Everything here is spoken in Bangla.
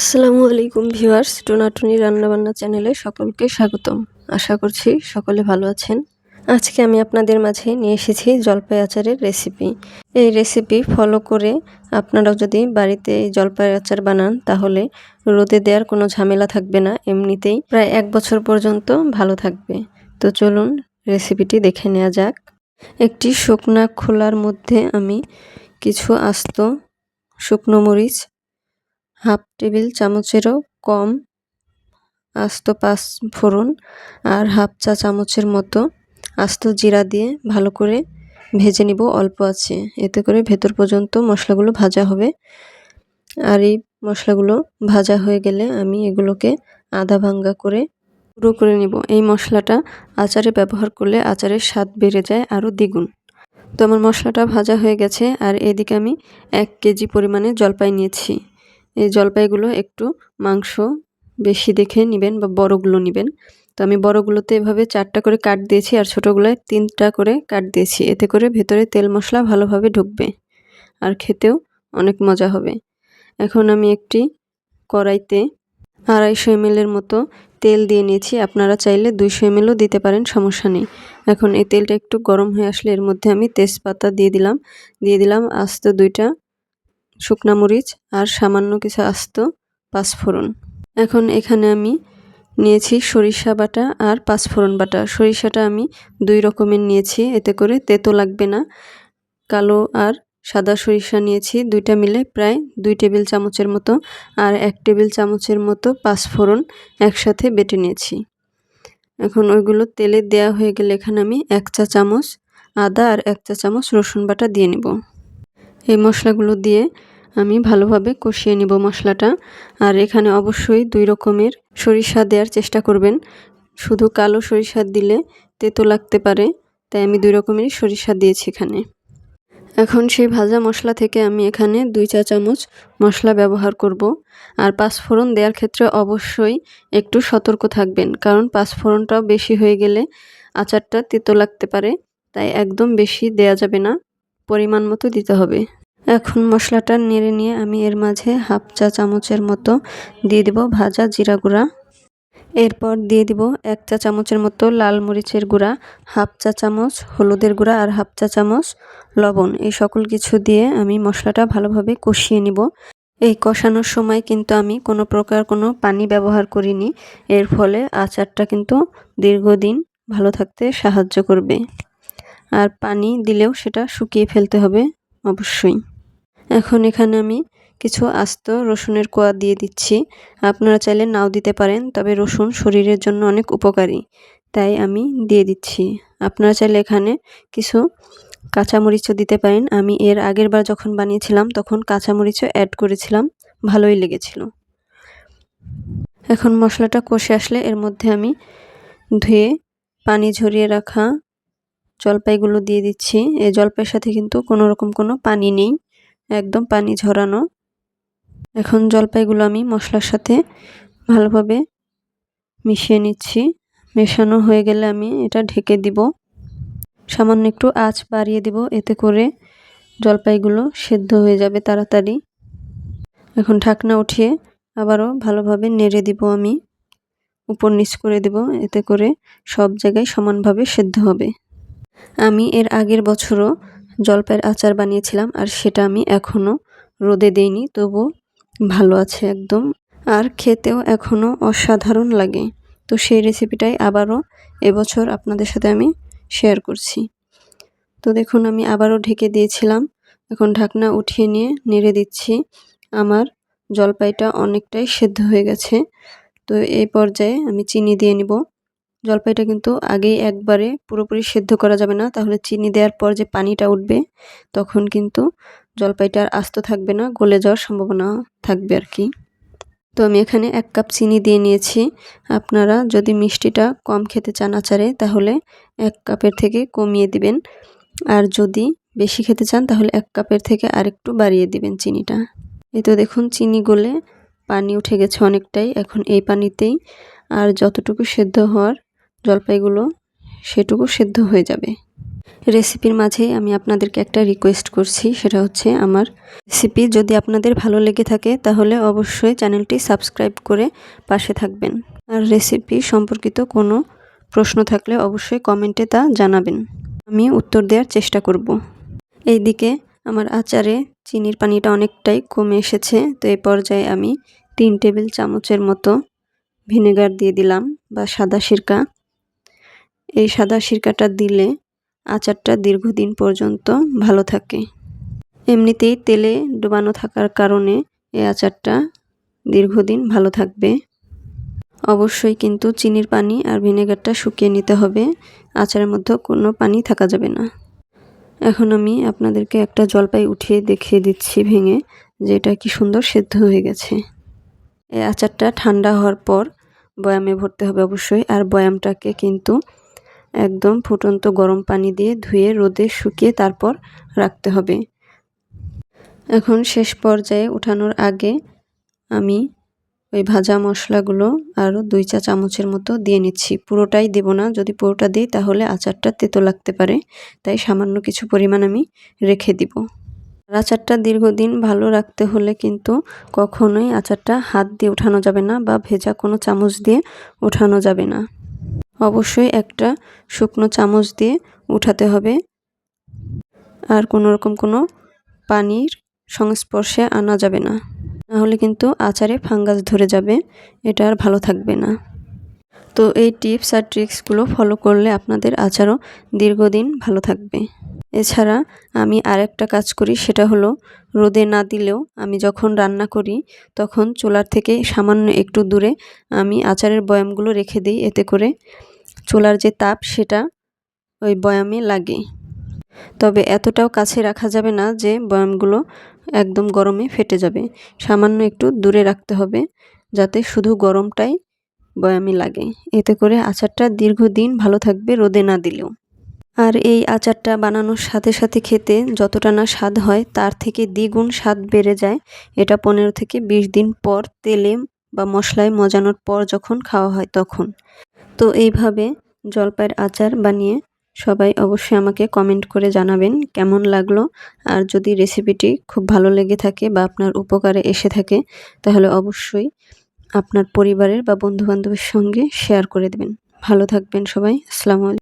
আসসালামু আলাইকুম ভিউয়ার্স টোনাটুনি রান্নাবান্না চ্যানেলে সকলকে স্বাগতম। আশা করছি সকলে ভালো আছেন। আজকে আমি আপনাদের মাঝে নিয়ে এসেছি জলপাই আচারের রেসিপি। এই রেসিপি ফলো করে আপনারাও যদি বাড়িতে এই জলপাই আচার বানান, তাহলে রোদে দেওয়ার কোনো ঝামেলা থাকবে না, এমনিতেই প্রায় এক বছর পর্যন্ত ভালো থাকবে। তো চলুন রেসিপিটি দেখে নেওয়া যাক। একটি শুকনা খোলার মধ্যে আমি কিছু আস্ত শুকনো মরিচ হাফ টেবিল চামচেরও কম আস্ত পাঁচ ফোড়ন আর হাফ চা চামচের মতো আস্ত জিরা দিয়ে ভালো করে ভেজে নিব অল্প আছে। এতে করে ভেতর পর্যন্ত মশলাগুলো ভাজা হবে। আর এই মশলাগুলো ভাজা হয়ে গেলে আমি এগুলোকে আধা ভাঙ্গা করে গুঁড়ো করে নিব। এই মশলাটা আচারে ব্যবহার করলে আচারের স্বাদ বেড়ে যায় আরও দ্বিগুণ। তো আমার মশলাটা ভাজা হয়ে গেছে আর এদিকে আমি এক কেজি পরিমাণে জলপাই নিয়েছি। এই জলপাইগুলো একটু মাংস বেশি দেখে নেবেন বা বড়গুলো নেবেন। তো আমি বড়গুলোতে এভাবে চারটা করে কাট দিয়েছি আর ছোটোগুলোয় তিনটা করে কাট দিয়েছি। এতে করে ভেতরে তেল মশলা ভালোভাবে ঢুকবে আর খেতেও অনেক মজা হবে। এখন আমি একটি কড়াইতে আড়াইশো এমএলের মতো তেল দিয়ে নিয়েছি। আপনারা চাইলে দুইশো এমএলও দিতে পারেন, সমস্যা নেই। এখন এই তেলটা একটু গরম হয়ে আসলে এর মধ্যে আমি তেজপাতা দিয়ে দিলাম। দিয়ে দিলাম আস্ত দুইটা শুকনা মরিচ আর সামান্য কিছু আস্ত পাঁচফোড়ন। এখন এখানে আমি নিয়েছি সরিষা বাটা আর পাঁচফোড়ন বাটা। সরিষাটা আমি দুই রকমের নিয়েছি, এতে করে তেতো লাগবে না। কালো আর সাদা সরিষা নিয়েছি, দুইটা মিলে প্রায় দুই টেবিল চামচের মতো আর এক টেবিল চামচের মতো পাঁচফোড়ন একসাথে বেটে নিয়েছি। এখন ওইগুলো তেলে দেয়া হয়ে গেলে এখানে আমি এক চা চামচ আদা আর এক চা চামচ রসুন বাটা দিয়ে নেব। এই মশলাগুলো দিয়ে আমি ভালোভাবে কষিয়ে নিব মশলাটা। আর এখানে অবশ্যই দুই রকমের সরিষা দেওয়ার চেষ্টা করবেন। শুধু কালো সরিষা দিলে তেতো লাগতে পারে, তাই আমি দুই রকমেরই সরিষা দিয়েছি এখানে। এখন সেই ভাজা মশলা থেকে আমি এখানে দুই চা চামচ মশলা ব্যবহার করব। আর পাঁচফোড়ন দেওয়ার ক্ষেত্রে অবশ্যই একটু সতর্ক থাকবেন, কারণ পাঁচফোড়নটাও বেশি হয়ে গেলে আচারটা তেতো লাগতে পারে, তাই একদম বেশি দেয়া যাবে না। পরিমাণ মতো দিতে হবে। এখন মশলাটা নেড়ে নিয়ে আমি এর মাঝে হাফ চা চামচের মতো দিয়ে দিব ভাজা জিরা গুঁড়া। এরপর দিয়ে দিব এক চা চামচের মতো লাল মরিচের গুঁড়া, হাফ চা চামচ হলুদের গুঁড়া আর হাফ চা চামচ লবণ। এই সকল কিছু দিয়ে আমি মশলাটা ভালোভাবে কষিয়ে নিব। এই কষানোর সময় কিন্তু আমি কোনো প্রকার কোনো পানি ব্যবহার করিনি। এর ফলে আচারটা কিন্তু দীর্ঘদিন ভালো থাকতে সাহায্য করবে। আর পানি দিলেও সেটা শুকিয়ে ফেলতে হবে, অবশ্যই। এখন এখানে আমি কিছু আস্ত রসুনের কোয়া দিয়ে দিচ্ছি। আপনারা চাইলে নাও দিতে পারেন, তবে রসুন শরীরের জন্য অনেক উপকারী, তাই আমি দিয়ে দিচ্ছি। আপনারা চাইলে এখানে কিছু কাঁচামরিচও দিতে পারেন। আমি এর আগের বার যখন বানিয়েছিলাম, তখন কাঁচামরিচও অ্যাড করেছিলাম। ভালোই লেগেছিল। এখন মশলাটা কষে আসলে এর মধ্যে আমি ধুয়ে পানি ঝরিয়ে রাখা জলপাইগুলো দিয়ে দিচ্ছি। এই জলপাইয়ের সাথে কিন্তু কোনো রকম কোনো পানি নেই। একদম পানি ঝরানো। এখন জলপাইগুলো আমি মশলার সাথে ভালোভাবে মিশিয়ে নিচ্ছি। মেশানো হয়ে গেলে আমি এটা ঢেকে দিব। সামান্য একটু আঁচ বাড়িয়ে দিব, এতে করে জলপাইগুলো সেদ্ধ হয়ে যাবে তাড়াতাড়ি। এখন ঢাকনা উঠিয়ে আবারও ভালোভাবে নেড়ে দিব আমি। উপর নিচ করে দেব, এতে করে সব জায়গায় সমানভাবে সেদ্ধ হবে। আমি এর আগের বছরও জলপাইয়ের আচার বানিয়েছিলাম আর সেটা আমি এখনও রোদে দেইনি তবু ভালো আছে একদম। আর খেতেও এখনও অসাধারণ লাগে। তো সেই রেসিপিটাই আবারও এবছর আপনাদের সাথে আমি শেয়ার করছি। তো দেখুন, আমি আবারও ঢেকে দিয়েছিলাম। এখন ঢাকনা উঠিয়ে নিয়ে নেড়ে দিচ্ছি। আমার জলপাইটা অনেকটাই সেদ্ধ হয়ে গেছে। তো এই পর্যায়ে আমি চিনি দিয়ে নিব। জলপাইটা কিন্তু আগেই একবারে পুরোপুরি সেদ্ধ করা যাবে না। তাহলে চিনি দেওয়ার পর যে পানিটা উঠবে, তখন কিন্তু জলপাইটা আর আস্ত থাকবে না, গলে যাওয়ার সম্ভাবনা থাকবে আর কি তো আমি এখানে এক কাপ চিনি দিয়ে নিয়েছি। আপনারা যদি মিষ্টিটা কম খেতে চান আচারে, তাহলে এক কাপের থেকে কমিয়ে দিবেন। আর যদি বেশি খেতে চান, তাহলে এক কাপের থেকে আরেকটু বাড়িয়ে দিবেন চিনিটা। এই তো দেখুন, চিনি গলে পানি উঠে গেছে অনেকটাই। এখন এই পানিতেই আর যতটুকু সেদ্ধ হওয়ার জলপাইগুলো সেটুকু সেদ্ধ হয়ে যাবে। রেসিপির মাঝেই আমি আপনাদেরকে একটা রিকোয়েস্ট করছি, সেটা হচ্ছে আমার রেসিপি যদি আপনাদের ভালো লেগে থাকে, তাহলে অবশ্যই চ্যানেলটি সাবস্ক্রাইব করে পাশে থাকবেন। আর রেসিপি সম্পর্কিত কোনো প্রশ্ন থাকলে অবশ্যই কমেন্টে তা জানাবেন। আমি উত্তর দেওয়ার চেষ্টা করব। এইদিকে আমার আচারে চিনির পানিটা অনেকটাই কমে এসেছে, তো এই পর্যায়ে আমি তিন টেবিল চামচের মতো ভিনেগার দিয়ে দিলাম বা সাদা সিরকা। এই সাদা সিরকাটা দিলে আচারটা দীর্ঘদিন পর্যন্ত ভালো থাকে। এমনিতেই তেলে ডোবানো থাকার কারণে এই আচারটা দীর্ঘদিন ভালো থাকবে। অবশ্যই কিন্তু চিনির পানি আর ভিনেগারটা শুকিয়ে নিতে হবে। আচারের মধ্যে কোনো পানি থাকা যাবে না। এখন আমি আপনাদেরকে একটা জলপাই উঠিয়ে দেখিয়ে দিচ্ছি ভেঙে যে এটা কি সুন্দর সেদ্ধ হয়ে গেছে। এই আচারটা ঠান্ডা হওয়ার পর বয়ামে ভরতে হবে অবশ্যই, আর বয়ামটাকে কিন্তু একদম ফুটন্ত গরম পানি দিয়ে ধুয়ে রোদে শুকিয়ে তারপর রাখতে হবে। এখন শেষ পর্যায়ে উঠানোর আগে আমি ওই ভাজা মশলাগুলো আরও দুই চা চামচের মতো দিয়ে নিচ্ছি। পুরোটাই দেব না, যদি পুরোটা দিই তাহলে আচারটা তেতো লাগতে পারে, তাই সামান্য কিছু পরিমাণ আমি রেখে দিব। আচারটা দীর্ঘদিন ভালো রাখতে হলে কিন্তু কখনোই আচারটা হাত দিয়ে উঠানো যাবে না বা ভেজা কোনো চামচ দিয়ে উঠানো যাবে না। অবশ্যই একটা শুকনো চামচ দিয়ে উঠাতে হবে। আর কোনো রকম কোনো পানির সংস্পর্শে আনা যাবে না। নাহলে কিন্তু আচারে ফাঙ্গাস ধরে যাবে। এটা আর ভালো থাকবে না। তো এই টিপস আর ট্রিক্সগুলো ফলো করলে আপনাদের আচারও দীর্ঘদিন ভালো থাকবে। এছাড়া আমি আরেকটা কাজ করি, সেটা হলো রোদে না দিলেও আমি যখন রান্না করি, তখন চুলার থেকে সামান্য একটু দূরে আমি আচারের বয়ামগুলো রেখে দিই। এতে করে চুলার যে তাপ, সেটা ওই বয়ামে লাগে। তবে এতটাও কাছে রাখা যাবে না যে বয়ামগুলো একদম গরমে ফেটে যাবে। সামান্য একটু দূরে রাখতে হবে, যাতে শুধু গরমটাই বয়ামে লাগে। এতে করে আচারটা দীর্ঘদিন ভালো থাকবে রোদে না দিলেও। আর এই আচারটা বানানোর সাথে সাথে খেতে যতটা না স্বাদ হয়, তার থেকে দ্বিগুণ স্বাদ বেড়ে যায়। এটা পনেরো থেকে বিশ দিন পর তেলে বা মশলায় মজানোর পর যখন খাওয়া হয় তখন। তো এইভাবে জলপাইয়ের আচার বানিয়ে সবাই অবশ্যই আমাকে কমেন্ট করে জানাবেন কেমন লাগল। আর যদি রেসিপিটি খুব ভালো লেগে থাকে বা আপনার উপকারে এসে থাকে, তাহলে অবশ্যই আপনার পরিবারের বা বন্ধুবান্ধবের সঙ্গে শেয়ার করে দেবেন। ভালো থাকবেন সবাই, আসসালামু আলাইকুম।